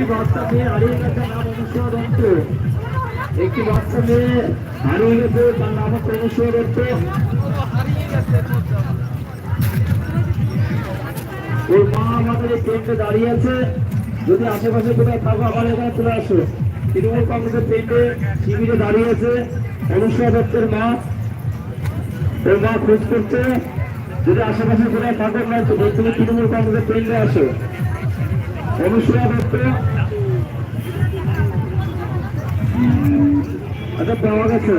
একটি বাচ্চা মেয়ে হারিয়ে গেছে নাম অনুষ্ঠিত দত্ত একটি বাচ্চা মেয়ে হারিয়ে গেছে তার নাম হচ্ছে অনুষ্ঠিত দত্ত ওর মা আমাদের এই ট্রেনটা দাঁড়িয়ে আছে যদি আশেপাশে কোথাও থাকো আমার এখানে চলে আসো তৃণমূল কংগ্রেসের ট্রেনটে শিবিরে দাঁড়িয়ে আছে অনুষ্ঠিত দত্তের মা ওর মা খোঁজ করছে যদি আশেপাশে কোথাও থাকো না তৃণমূল কংগ্রেসের ট্রেনটে আসো দত্ত আচ্ছা পাওয়া গেছে